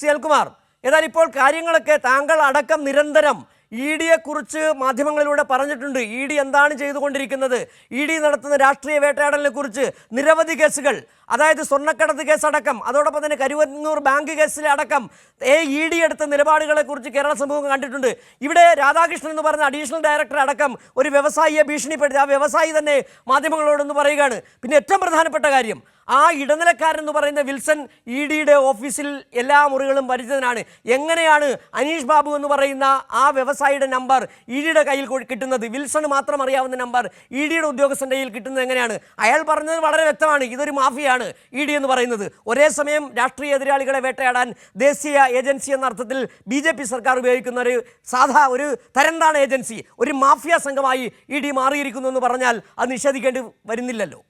C അൽകുമാർ ഏതായാലും ഇപ്പോൾ കാര്യങ്ങളൊക്കെ താങ്കൾ അടക്കം നിരന്തരം ഇ ഡിയെ കുറിച്ച് മാധ്യമങ്ങളിലൂടെ പറഞ്ഞിട്ടുണ്ട്. ഇ ഡി എന്താണ് ചെയ്തുകൊണ്ടിരിക്കുന്നത്? ഇ ഡി നടത്തുന്ന രാഷ്ട്രീയ വേട്ടയാടലിനെ കുറിച്ച് നിരവധി കേസുകൾ. അതായത് സ്വർണക്കടത്ത് കേസ് അടക്കം അതോടൊപ്പം തന്നെ കരുവന്നൂർ ബാങ്ക് കേസിലെ അടക്കം ഏ ഇ ഡി എടുത്ത നിലപാടുകളെ കുറിച്ച് കേരള സമൂഹം കണ്ടിട്ടുണ്ട്. ഇവിടെ രാധാകൃഷ്ണൻ എന്ന് പറഞ്ഞ അഡീഷണൽ ഡയറക്ടർ അടക്കം ഒരു വ്യവസായിയെ ഭീഷണിപ്പെടുത്തി. ആ വ്യവസായി തന്നെ മാധ്യമങ്ങളോടൊന്ന് പറയുകയാണ്. പിന്നെ ഏറ്റവും പ്രധാനപ്പെട്ട കാര്യം ആ ഇടനിലക്കാരൻ എന്ന് പറയുന്ന വിൽസൺ ഇ ഡിയുടെ ഓഫീസിൽ എല്ലാ മുറികളും പരിചിതനാണ് എങ്ങനെയാണ് അനീഷ് ബാബു എന്ന് പറയുന്ന ആ വ്യവസായിയുടെ നമ്പർ ഇ ഡിയുടെ കയ്യിൽ കിട്ടുന്നത്? വിൽസൺ മാത്രം അറിയാവുന്ന നമ്പർ ഇ ഡിയുടെ ഉദ്യോഗസ്ഥന്റെ കയ്യിൽ കിട്ടുന്നത് എങ്ങനെയാണ്? അയാൾ പറഞ്ഞത് വളരെ വ്യക്തമാണ്. ഇതൊരു മാഫിയാണ് ഇ ഡി എന്ന് പറയുന്നത്. ഒരേ സമയം രാഷ്ട്രീയ എതിരാളികളെ വേട്ടയാടാൻ ദേശീയ ഏജൻസി എന്ന അർത്ഥത്തിൽ ബി ജെ പി സർക്കാർ ഉപയോഗിക്കുന്ന ഒരു സാധാ ഒരു തരംതാണ ഏജൻസി. ഒരു മാഫിയ സംഘമായി ഇ ഡി മാറിയിരിക്കുന്നു എന്ന് പറഞ്ഞാൽ അത് നിഷേധിക്കേണ്ടി വരുന്നില്ലല്ലോ.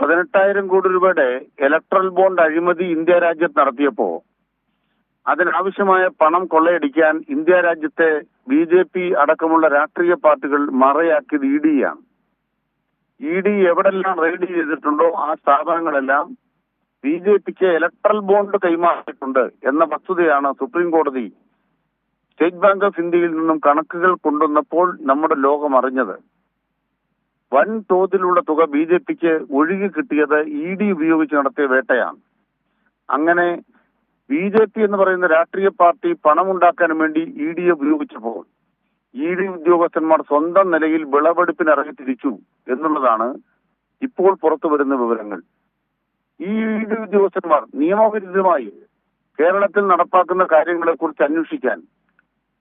പതിനെട്ടായിരം കോടി രൂപയുടെ ഇലക്ട്രൽ ബോണ്ട് അഴിമതി ഇന്ത്യ രാജ്യത്ത് നടത്തിയപ്പോ അതിനാവശ്യമായ പണം കൊള്ളയടിക്കാൻ ഇന്ത്യ രാജ്യത്തെ ബി ജെ പി അടക്കമുള്ള രാഷ്ട്രീയ പാർട്ടികൾ മറയാക്കിയത് ഇ ഡിയാണ് ഇ ഡി എവിടെല്ലാം റെയ്ഡ് ചെയ്തിട്ടുണ്ടോ ആ സ്ഥാപനങ്ങളെല്ലാം ബി ജെ പിക്ക് ഇലക്ട്രൽ ബോണ്ട് കൈമാറിയിട്ടുണ്ട് എന്ന വസ്തുതയാണ് സുപ്രീം കോടതി സ്റ്റേറ്റ് ബാങ്ക് ഓഫ് ഇന്ത്യയിൽ നിന്നും കണക്കുകൾ കൊണ്ടുവന്നപ്പോൾ നമ്മുടെ ലോകം അറിഞ്ഞത്. വൻ തോതിലുള്ള തുക ബി ജെ പിക്ക് ഒഴുകി കിട്ടിയത് ഇ ഡി ഉപയോഗിച്ച് നടത്തിയ വേട്ടയാണ്. അങ്ങനെ ബി ജെ പി എന്ന് പറയുന്ന രാഷ്ട്രീയ പാർട്ടി പണമുണ്ടാക്കാൻ വേണ്ടി ഇ ഡിയെ ഉപയോഗിച്ചപ്പോൾ ഇ ഡി ഉദ്യോഗസ്ഥന്മാർ സ്വന്തം നിലയിൽ വിളവെടുപ്പിന് ഇറങ്ങി തിരിച്ചു എന്നുള്ളതാണ് ഇപ്പോൾ പുറത്തു വരുന്ന വിവരങ്ങൾ. ഈ ഇ ഡി ഉദ്യോഗസ്ഥന്മാർ നിയമവിരുദ്ധമായി കേരളത്തിൽ നടപ്പാക്കുന്ന കാര്യങ്ങളെ കുറിച്ച് അന്വേഷിക്കാൻ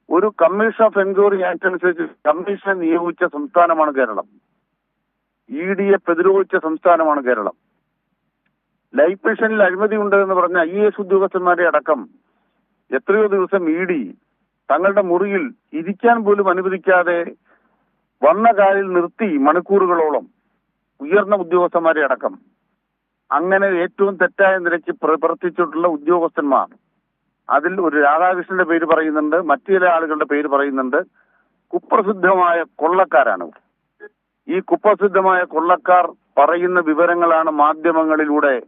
ഒരു കമ്മീഷൻ ഓഫ് എൻക്വയറി ആക്ട് അനുസരിച്ച് കമ്മീഷനെ നിയോഗിച്ച സംസ്ഥാനമാണ് കേരളം. ഇ ഡിയെ പ്രതിരോധിച്ച സംസ്ഥാനമാണ് കേരളം. ലൈഫ് മിഷനിൽ അഴിമതി ഉണ്ട് എന്ന് പറഞ്ഞ ഐ എസ് ഉദ്യോഗസ്ഥന്മാരെ അടക്കം എത്രയോ ദിവസം ഇ ഡി തങ്ങളുടെ മുറിയിൽ ഇരിക്കാൻ പോലും അനുവദിക്കാതെ വന്ന കാലിൽ നിർത്തി മണിക്കൂറുകളോളം ഉയർന്ന ഉദ്യോഗസ്ഥന്മാരെ അടക്കം. അങ്ങനെ ഏറ്റവും തെറ്റായ നിലയ്ക്ക് പ്രവർത്തിച്ചിട്ടുള്ള ഉദ്യോഗസ്ഥന്മാർ. അതിൽ ഒരു രാധാകൃഷ്ണന്റെ പേര് പറയുന്നുണ്ട് മറ്റു ചില ആളുകളുടെ പേര് പറയുന്നുണ്ട്. കുപ്രസിദ്ധമായ കൊള്ളക്കാരാണ്. ഈ കുപ്രസിദ്ധമായ കൊള്ളക്കാർ പറയുന്ന വിവരങ്ങളാണ് മാധ്യമങ്ങളിലൂടെ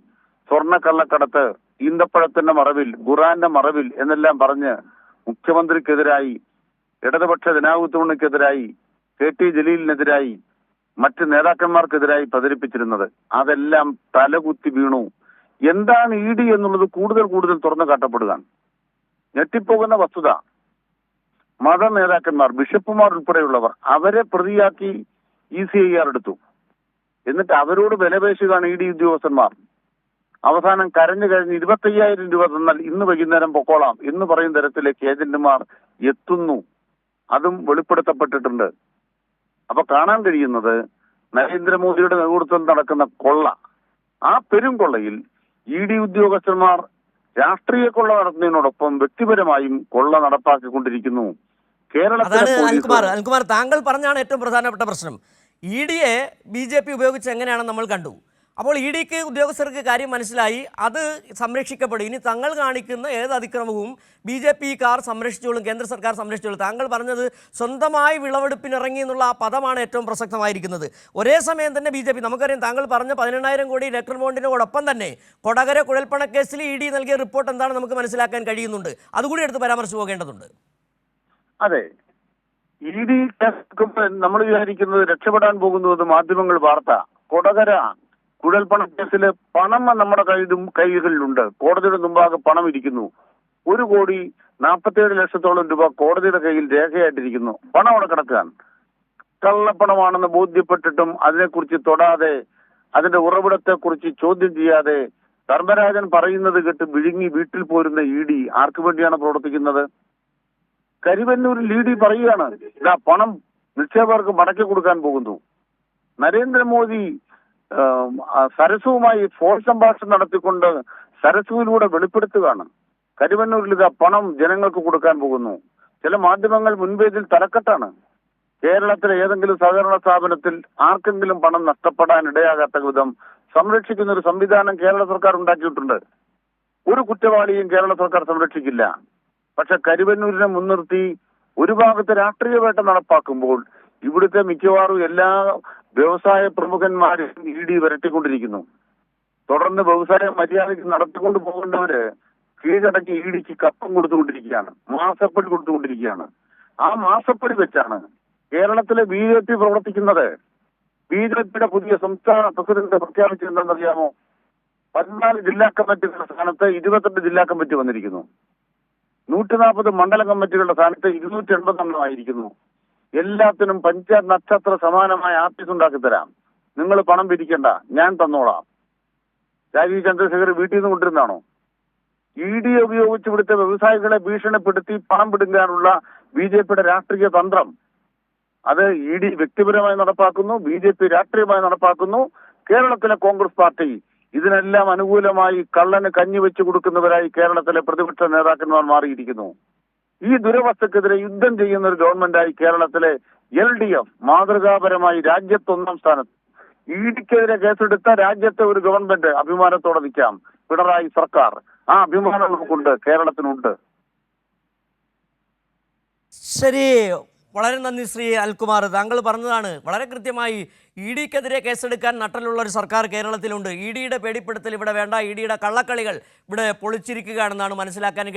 സ്വർണക്കള്ളക്കടത്ത് ഈന്തപ്പഴത്തിന്റെ മറവിൽ ഖുറാന്റെ മറവിൽ എന്നെല്ലാം പറഞ്ഞ് മുഖ്യമന്ത്രിക്കെതിരായി ഇടതുപക്ഷ ജനാധിപത്യത്തിനെതിരായി കെ ടി ജലീലിനെതിരായി മറ്റ് നേതാക്കന്മാർക്കെതിരായി പ്രചരിപ്പിച്ചിരുന്നത്. അതെല്ലാം തലകുത്തി വീണു. എന്താണ് ഇ ഡി എന്നുള്ളത് കൂടുതൽ കൂടുതൽ തുറന്നു കാട്ടപ്പെടുകയാണ്. ഞെട്ടിപ്പോകുന്ന വസ്തുത. മത നേതാക്കന്മാർ ബിഷപ്പുമാർ ഉൾപ്പെടെയുള്ളവർ അവരെ പ്രതിയാക്കി ഇ സി ഐ ആർ എടുത്തു. എന്നിട്ട് അവരോട് വിലപേശുകയാണ് ഇ ഡി ഉദ്യോഗസ്ഥന്മാർ. അവസാനം കരഞ്ഞു കഴിഞ്ഞ് ഇരുപത്തയ്യായിരം രൂപ തന്നാൽ ഇന്ന് വൈകുന്നേരം പൊക്കോളാം എന്ന് പറയുന്ന തരത്തിലേക്ക് ഏജന്റുമാർ എത്തുന്നു. അതും വെളിപ്പെടുത്തപ്പെട്ടിട്ടുണ്ട്. അപ്പൊ കാണാൻ കഴിയുന്നത് നരേന്ദ്രമോദിയുടെ നേതൃത്വത്തിൽ നടക്കുന്ന കൊള്ള. ആ പെരും കൊള്ളയിൽ ഇ ഡി ഉദ്യോഗസ്ഥന്മാർ രാഷ്ട്രീയ കൊള്ള നടത്തുന്നതിനോടൊപ്പം വ്യക്തിപരമായും കൊള്ള നടപ്പാക്കിക്കൊണ്ടിരിക്കുന്നു. കേരളത്തിലെ അനിൽകുമാർ അനിൽകുമാർ താങ്കൾ പറഞ്ഞാണ് ഏറ്റവും പ്രധാനപ്പെട്ട പ്രശ്നം. ഇ ഡിയെ ബി ജെ പി ഉപയോഗിച്ച് എങ്ങനെയാണെന്ന് നമ്മൾ കണ്ടു. അപ്പോൾ ഇ ഡിക്ക് ഉദ്യോഗസ്ഥർക്ക് കാര്യം മനസ്സിലായി. അത് സംരക്ഷിക്കപ്പെടും. ഇനി തങ്ങൾ കാണിക്കുന്ന ഏത് അതിക്രമവും ബി ജെ പി കാർ സംരക്ഷിച്ചോളും കേന്ദ്ര സർക്കാർ സംരക്ഷിച്ചോളും. താങ്കൾ പറഞ്ഞത് സ്വന്തമായി വിളവെടുപ്പിനിറങ്ങി എന്നുള്ള ആ പദമാണ് ഏറ്റവും പ്രസക്തമായിരിക്കുന്നത്. ഒരേ സമയം തന്നെ ബി ജെ പി നമുക്കറിയാം താങ്കൾ പറഞ്ഞ പതിനെണ്ണായിരം കോടി ഇലക്ട്രൽ ബോണ്ടിനോടൊപ്പം തന്നെ കൊടകര കുഴൽപ്പണക്കേസിൽ ഇ ഡി നൽകിയ റിപ്പോർട്ട് എന്താണ് നമുക്ക് മനസ്സിലാക്കാൻ കഴിയുന്നുണ്ട്. അതുകൂടി എടുത്ത് പരാമർശിച്ചു പോകേണ്ടതുണ്ട്. അതെ. ഇ ഡി നമ്മൾ വിചാരിക്കുന്നത് രക്ഷപ്പെടാൻ പോകുന്നത് മാധ്യമങ്ങൾ വാർത്ത കൊടകര കുഴൽപ്പണ കേസിൽ പണം നമ്മുടെ കയ്യിലും കൈകളിലുണ്ട് കോടതിയുടെ മുമ്പാകെ പണം ഇരിക്കുന്നു. ഒരു കോടി നാൽപ്പത്തിയേഴ് ലക്ഷത്തോളം രൂപ കോടതിയുടെ കയ്യിൽ രേഖയായിട്ടിരിക്കുന്നു. പണം അവിടെ കിടക്കുകയാണ്. കള്ളപ്പണമാണെന്ന് ബോധ്യപ്പെട്ടിട്ടും അതിനെക്കുറിച്ച് തൊടാതെ അതിന്റെ ഉറവിടത്തെക്കുറിച്ച് ചോദ്യം ചെയ്യാതെ ധർമ്മരാജൻ പറയുന്നത് കേട്ട് വിഴുങ്ങി വീട്ടിൽ പോരുന്ന ഇ ഡി ആർക്കു വേണ്ടിയാണ് പ്രവർത്തിക്കുന്നത്? കരുവന്നൂരിൽ ഇ ഡി പറയുകയാണ് ഇതാ പണം നിക്ഷേപകർക്ക് മടക്കി കൊടുക്കാൻ പോകുന്നു. നരേന്ദ്രമോദി സരസുവുമായി ഫോൺ സംഭാഷണം നടത്തിക്കൊണ്ട് സരസുവിലൂടെ വെളിപ്പെടുത്തുകയാണ്. കരിവന്നൂരിൽ ഇതാ പണം ജനങ്ങൾക്ക് കൊടുക്കാൻ പോകുന്നു. ചില മാധ്യമങ്ങൾ മുൻപേതിൽ തലക്കെട്ടാണ്. കേരളത്തിലെ ഏതെങ്കിലും സഹകരണ സ്ഥാപനത്തിൽ ആർക്കെങ്കിലും പണം നഷ്ടപ്പെടാൻ ഇടയാകാത്ത വിധം സംരക്ഷിക്കുന്ന ഒരു സംവിധാനം കേരള സർക്കാർ ഉണ്ടാക്കിയിട്ടുണ്ട്. ഒരു കുറ്റവാളിയും കേരള സർക്കാർ സംരക്ഷിക്കില്ല. പക്ഷെ കരുവന്നൂരിനെ മുൻനിർത്തി ഒരു ഭാഗത്ത് രാഷ്ട്രീയ വേട്ട നടപ്പാക്കുമ്പോൾ ഇവിടുത്തെ മിക്കവാറും എല്ലാ വ്യവസായ പ്രമുഖന്മാരും ഇ ഡി വരട്ടിക്കൊണ്ടിരിക്കുന്നു. തുടർന്ന് വ്യവസായം മര്യാദയ്ക്ക് നടത്തിക്കൊണ്ട് പോകേണ്ടവര് കീഴടക്കി ഇ ഡിക്ക് കപ്പം കൊടുത്തുകൊണ്ടിരിക്കുകയാണ്. മാസപ്പടി കൊടുത്തുകൊണ്ടിരിക്കുകയാണ്. ആ മാസപ്പടി വെച്ചാണ് കേരളത്തിലെ ബി ജെ പി പ്രവർത്തിക്കുന്നത്. ബി ജെ പിയുടെ പുതിയ സംസ്ഥാന പ്രസിഡന്റ് പ്രഖ്യാപിച്ചതെന്താണെന്നറിയാമോ പതിനാല് ജില്ലാ കമ്മിറ്റികളുടെ സ്ഥാനത്ത് ഇരുപത്തെട്ട് ജില്ലാ കമ്മിറ്റി വന്നിരിക്കുന്നു. നൂറ്റി നാൽപ്പത് മണ്ഡല കമ്മിറ്റികളുടെ സ്ഥാനത്ത് ഇരുന്നൂറ്റി എൺപത് എണ്ണമായിരിക്കുന്നു എല്ലാത്തിനും പഞ്ചായത്ത് നക്ഷത്ര സമാനമായ ആഫീസ് ഉണ്ടാക്കി തരാം. നിങ്ങൾ പണം പിരിക്കണ്ട ഞാൻ തന്നോളാം. രാജീവ് ചന്ദ്രശേഖർ വീട്ടിൽ നിന്ന് കൊണ്ടിരുന്നാണോ ഇ ഡി ഉപയോഗിച്ച് ഇവിടുത്തെ വ്യവസായികളെ ഭീഷണിപ്പെടുത്തി പണം പിടുങ്ങാനുള്ള ബി ജെ പിയുടെ രാഷ്ട്രീയ തന്ത്രം. അത് ഇ ഡി വ്യക്തിപരമായി നടപ്പാക്കുന്നു ബി ജെ പി രാഷ്ട്രീയമായി നടപ്പാക്കുന്നു. കേരളത്തിലെ കോൺഗ്രസ് പാർട്ടി ഇതിനെല്ലാം അനുകൂലമായി കള്ളന് കഞ്ഞി വെച്ചു കൊടുക്കുന്നവരായി കേരളത്തിലെ പ്രതിപക്ഷ നേതാക്കന്മാർ മാറിയിരിക്കുന്നു. ഈ ദുരവസ്ഥക്കെതിരെ യുദ്ധം ചെയ്യുന്ന ഒരു ഗവൺമെന്റായി കേരളത്തിലെ എൽ ഡി എഫ് മാതൃകാപരമായി രാജ്യത്ത് ഒന്നാം സ്ഥാനത്ത്. ഇ ഡിക്കെതിരെ കേസെടുത്ത രാജ്യത്തെ ഒരു ഗവൺമെന്റ് അഭിമാനത്തോടെ നിൽക്കാം. പിണറായി സർക്കാർ. ആ അഭിമാനം നമുക്കുണ്ട്. കേരളത്തിനുണ്ട്. ശരി. വളരെ നന്ദി ശ്രീ അൽകുമാർ. താങ്കൾ പറഞ്ഞതാണ് വളരെ കൃത്യമായി ഇ ഡിക്കെതിരെ കേസെടുക്കാൻ നട്ടലുള്ള ഒരു സർക്കാർ കേരളത്തിലുണ്ട്. ഇ ഡിയുടെ പേടിപ്പെടുത്തൽ ഇവിടെ വേണ്ട ഇ ഡിയുടെ കള്ളക്കളികൾ ഇവിടെ പൊളിച്ചിരിക്കുകയാണെന്നാണ് മനസ്സിലാക്കാൻ